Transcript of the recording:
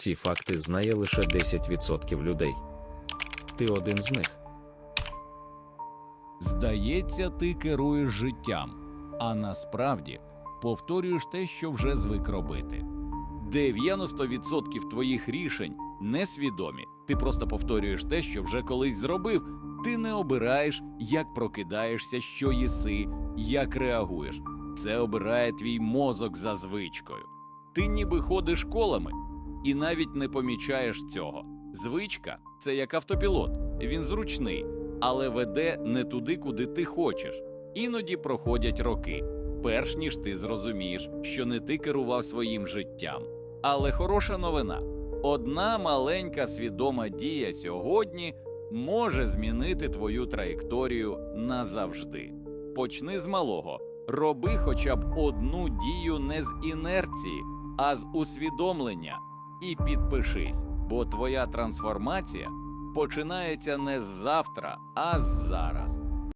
Ці факти знає лише 10% людей. Ти один з них. Здається, ти керуєш життям, а насправді повторюєш те, що вже звик робити. 90% твоїх рішень несвідомі. Ти просто повторюєш те, що вже колись зробив. Ти не обираєш, як прокидаєшся, що їси, як реагуєш. Це обирає твій мозок за звичкою. Ти ніби ходиш колами і навіть не помічаєш цього. Звичка це як автопілот, він зручний, але веде не туди, куди ти хочеш. Іноді проходять роки, перш ніж ти зрозумієш, що не ти керував своїм життям. Але хороша новина: одна маленька свідома дія сьогодні може змінити твою траєкторію назавжди. Почни з малого. Роби хоча б одну дію не з інерції, а з усвідомлення. І підпишись, бо твоя трансформація починається не з завтра, а зараз.